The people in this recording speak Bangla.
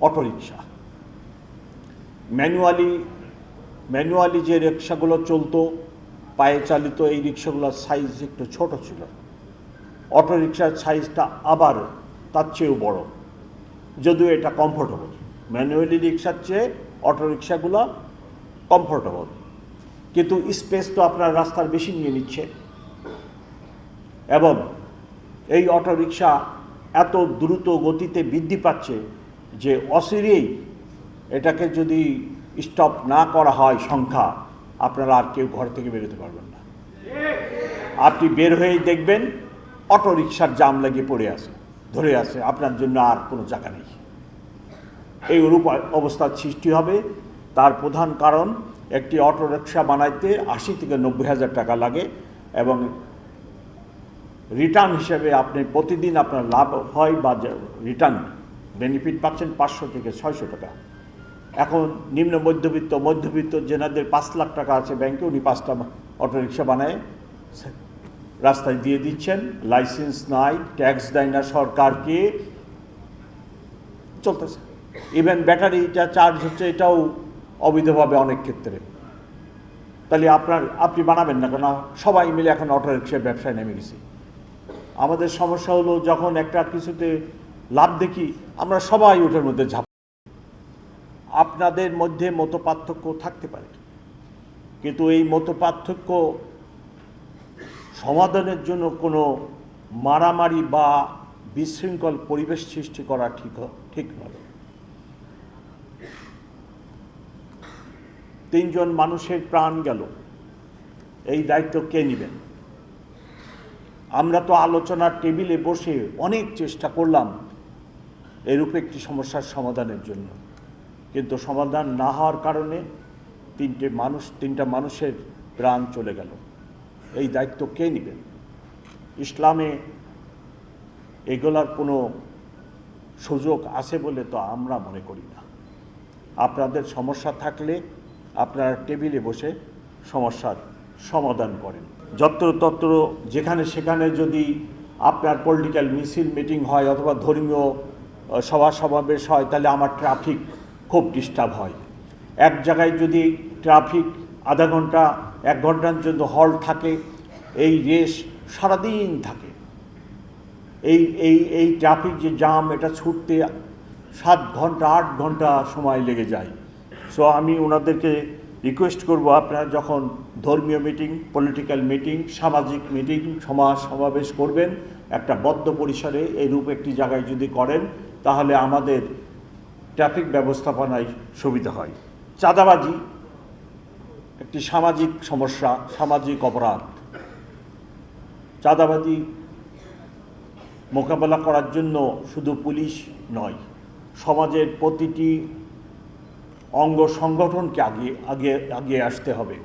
অটোরিকশা। ম্যানুয়ালি ম্যানুয়ালি যে রিক্সাগুলো চলতো, পায়ে চালিত এই রিক্সাগুলোর সাইজ একটু ছোট ছিল। অটোরিকশার সাইজটা আবার তার চেয়েও বড়। যদিও এটা কমফোর্টেবল ম্যানুয়ালি রিক্সার চেয়ে অটোরিকশাগুলো কমফোর্টেবল কিন্তু স্পেস তো আপনার রাস্তার বেশি নিয়ে নিচ্ছে। এবং এই অটোরিকশা এত দ্রুত গতিতে বৃদ্ধি পাচ্ছে যে অচিরেই এটাকে যদি স্টপ না করা হয় সংখ্যা, আপনারা আর কেউ ঘর থেকে বেরোতে পারবেন না। আপনি বের হয়েই দেখবেন, অটোরিকশার জাম লাগিয়ে পড়ে আছে, ধরে আছে, আপনার জন্য আর কোনো জায়গা নেই। এই রূপ অবস্থার সৃষ্টি হবে। তার প্রধান কারণ, একটি অটোরিকশা বানাইতে আশি থেকে নব্বই হাজার টাকা লাগে এবং রিটার্ন হিসেবে আপনি প্রতিদিন আপনার লাভ হয় বা রিটার্ন বেনিফিট পাচ্ছেন পাঁচশো থেকে ছয়শো টাকা। এখন নিম্ন মধ্যবিত্ত মধ্যবিত্ত যেনাদের পাঁচ লাখ টাকা আছে ব্যাংকে উনি পাঁচটা অটোরিকশা বানায়। রাস্তায় দিয়ে দিচ্ছেন লাইসেন্স নাই ট্যাক্স দেয় না সরকারকে। চলতেছে। ইভেন ব্যাটারিটা চার্জ হচ্ছে এটাও অবৈধভাবে অনেক ক্ষেত্রে। তাহলে আপনার, আপনি বানাবেন না কেন? সবাই মিলে এখন অটো রিক্সার ব্যবসায় নেমে গেছি। আমাদের সমস্যা হলো যখন একটা কিছুতে লাভ দেখি আমরা সবাই ওটার মধ্যে ঝাঁপ আপনাদের মধ্যে মত পার্থক্য থাকতে পারে। কিন্তু এই মত পার্থক্য সমাধানের জন্য কোনো মারামারি বা বিশৃঙ্খল পরিবেশ সৃষ্টি করা ঠিক ঠিক নয়। তিনজন মানুষের প্রাণ গেল। এই দায়িত্ব কে নেবেন? আমরা তো আলোচনার টেবিলে বসে অনেক চেষ্টা করলাম। এরূপ একটি সমস্যার সমাধানের জন্য। কিন্তু সমাধান না হওয়ার কারণে তিনটে মানুষ, তিনটা মানুষের প্রাণ চলে গেল। এই দায়িত্ব কে নেবেন? ইসলামে এগুলার কোনো সুযোগ আছে বলে তো আমরা মনে করি না। আপনাদের সমস্যা থাকলে আপনারা টেবিলে বসে সমস্যার সমাধান করেন। যত্র তত্র যেখানে সেখানে যদি আপনার পলিটিক্যাল মিছিল, মিটিং হয় অথবা ধর্মীয় সভা সমাবেশ হয়, তাহলে আমার ট্রাফিক খুব ডিস্টার্ব হয়। এক জায়গায় যদি ট্রাফিক আধা ঘণ্টা, এক ঘণ্টার জন্য হল থাকে, এই রেস সারাদিন থাকে। এই এই এই ট্রাফিক যে জাম এটা ছুটতে সাত ঘণ্টা, আট ঘণ্টা সময় লেগে যায়। সো আমি ওনাদেরকে রিকোয়েস্ট করব, আপনারা যখন ধর্মীয় মিটিং পলিটিক্যাল মিটিং সামাজিক মিটিং সমাজ সমাবেশ করবেন, একটা বদ্ধ পরিসরে এইরূপ একটি জায়গায় যদি করেন তাহলে আমাদের ট্রাফিক ব্যবস্থাপনায় সুবিধা হয়। চাঁদাবাজি একটি সামাজিক সমস্যা, সামাজিক অপরাধ। চাঁদাবাজি মোকাবেলা করার জন্য শুধু পুলিশ নয়, সমাজের প্রতিটি অঙ্গ সংগঠনকে আগে আগে আগে আসতে হবে।